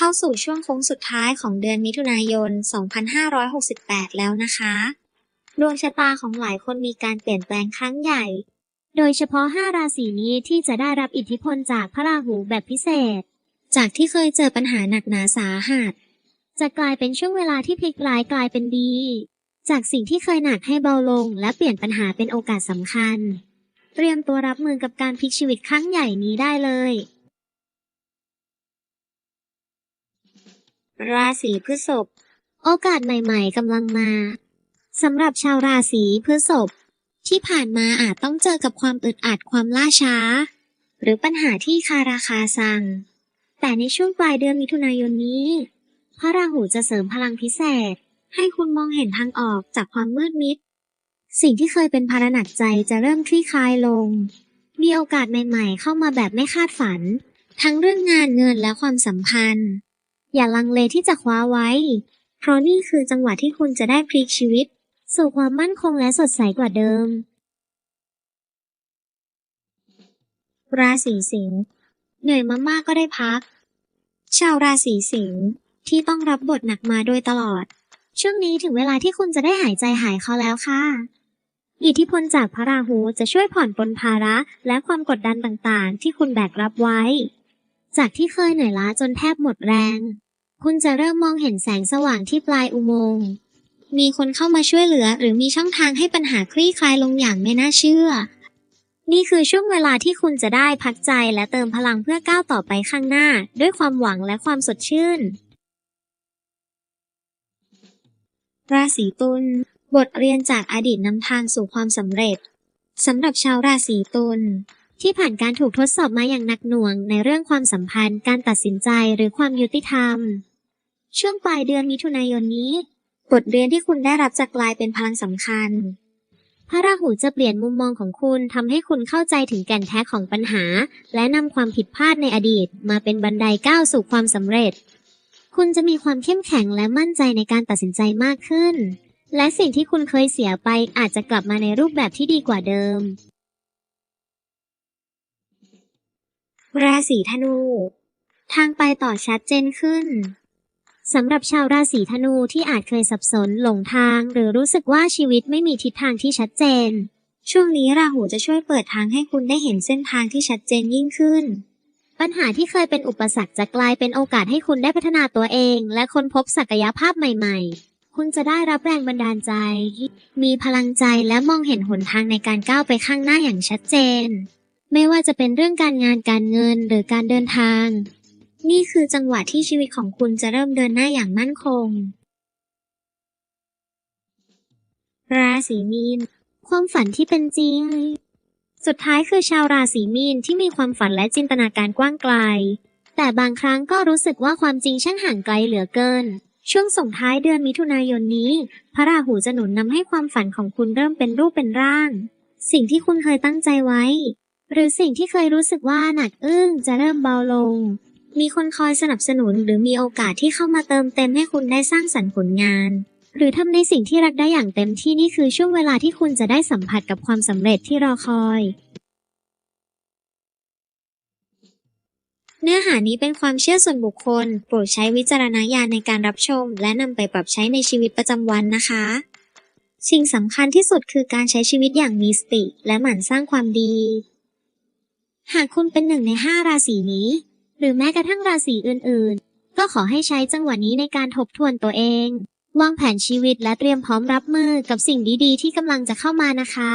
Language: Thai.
เข้าสู่ช่วงโค้งสุดท้ายของเดือนมิถุนายน 2568 แล้วนะคะ ดวงชะตาของหลายคนมีการเปลี่ยนแปลงครั้งใหญ่ โดยเฉพาะ 5 ราศีนี้ที่จะได้รับอิทธิพลจากพระราหูแบบพิเศษ จากที่เคยเจอปัญหาหนักหนาสาหัส จะกลายเป็นช่วงเวลาที่พลิกร้ายกลายเป็นดี จากสิ่งที่เคยหนักให้เบาลง และเปลี่ยนปัญหาเป็นโอกาสสำคัญ เตรียมตัวรับมือกับการพลิกชีวิตครั้งใหญ่นี้ได้เลย ราศีพฤษภโอกาสใหม่ๆกำลังมาสำหรับชาวราศีพฤษภที่ผ่านมาอาจต้องเจอกับความอึดอัดความล่าช้า หรือปัญหาที่คาราคาซัง แต่ในช่วงปลายเดือนมิถุนายนนี้ พระราหูจะเสริมพลังพิเศษ ให้คุณมองเห็นทางออกจากความมืดมิด สิ่งที่เคยเป็นภาระหนักใจจะเริ่มคลี่คลายลง มีโอกาสใหม่ๆ เข้ามาแบบไม่คาดฝัน ทั้งเรื่องงานเงินและความสัมพันธ์ อย่าลังเลที่จะคว้าไว้ เพราะนี่คือจังหวะที่คุณจะได้พลิกชีวิต สู่ความมั่นคงและสดใสกว่าเดิม ราศีสิงห์เหนื่อยมากๆก็ได้พัก ชาวราศีสิงห์ที่ต้องรับบทหนักมาโดยตลอด ช่วงนี้ถึงเวลาที่คุณจะได้หายใจหายคอแล้วค่ะอิทธิพลจากพระราหูจะช่วยผ่อนปลนภาระและความกดดันต่างๆ ที่คุณแบกรับไว้ จากที่เคยเหนื่อยล้าจนแทบหมดแรง คุณจะเริ่มมองเห็นแสงสว่างที่ปลายอุโมงค์ มีคนเข้ามาช่วยเหลือ หรือมีช่องทางให้ปัญหาคลี่คลายลงอย่างไม่น่าเชื่อ นี่คือช่วงเวลาที่คุณจะได้พักใจและเติมพลังเพื่อก้าวต่อไปข้างหน้า ด้วยความหวังและความสดชื่น ราศีตุล บทเรียนจากอดีตนำทางสู่ความสำเร็จสำหรับชาวราศีตุล ที่ผ่านการถูกทดสอบมาอย่างหนักหน่วงในเรื่องความสัมพันธ์ การตัดสินใจหรือความยุติธรรม ช่วงปลายเดือนมิถุนายนนี้ บทเรียนที่คุณได้รับจะกลายเป็นพลังสำคัญ พระราหูจะเปลี่ยนมุมมองของคุณทำให้คุณเข้าใจถึงแก่นแท้ของปัญหา และนำความผิดพลาดในอดีต มาเป็นบันไดก้าวสู่ความสำเร็จ คุณจะมีความเข้มแข็งและมั่นใจในการตัดสินใจมากขึ้น และสิ่งที่คุณเคยเสียไปอาจจะกลับมาในรูปแบบที่ดีกว่าเดิม ราศีธนู ทางไปต่อชัดเจนขึ้นสำหรับชาวราศีธนูที่อาจเคยสับสนหลงทาง หรือรู้สึกว่าชีวิตไม่มีทิศทางที่ชัดเจน ช่วงนี้ราหูจะช่วยเปิดทางให้คุณได้เห็นเส้นทางที่ชัดเจนยิ่งขึ้น ปัญหาที่เคยเป็นอุปสรรคจะกลายเป็นโอกาสให้คุณได้พัฒนาตัวเอง และค้นพบศักยภาพใหม่ ๆ คุณจะได้รับแรงบันดาลใจ มีพลังใจและมองเห็นหนทางในการก้าวไปข้างหน้าอย่างชัดเจน ไม่ว่าจะเป็นเรื่องการงานการเงินหรือการเดินทาง นี่คือจังหวะที่ชีวิตของคุณจะเริ่มเดินหน้าอย่างมั่นคง ราศีมีน ความฝันที่เป็นจริง สุดท้ายคือชาวราศีมีนที่มีความฝันและจินตนาการกว้างไกล แต่บางครั้งก็รู้สึกว่าความจริงช่างห่างไกลเหลือเกิน ช่วงส่งท้ายเดือนมิถุนายนนี้ พระราหูจะหนุนนำให้ความฝันของคุณเริ่มเป็นรูปเป็นร่าง สิ่งที่คุณเคยตั้งใจไว้ หรือสิ่งที่เคยรู้สึกว่าหนักอึ้งจะเริ่มเบาลง มีคนคอยสนับสนุนหรือมีโอกาสที่เข้ามาเติมเต็มให้คุณได้สร้างสรรค์ผลงาน หรือทำในสิ่งที่รักได้อย่างเต็มที่นี่คือช่วงเวลาที่คุณจะได้สัมผัสกับความสำเร็จที่รอคอย เนื้อหานี้เป็นความเชื่อส่วนบุคคล โปรดใช้วิจารณญาณในการรับชม และนำไปปรับใช้ในชีวิตประจำวันนะคะสิ่งสำคัญที่สุดคือการใช้ชีวิตอย่างมีสติ และหมั่นสร้างความดี หากคุณเป็นหนึ่งในห้าราศีนี้ หรือแม้กระทั่งราศีอื่นๆ ก็ขอให้ใช้จังหวะนี้ในการทบทวนตัวเอง วางแผนชีวิตและเตรียมพร้อมรับมือกับสิ่งดีๆ ที่กำลังจะเข้ามานะคะ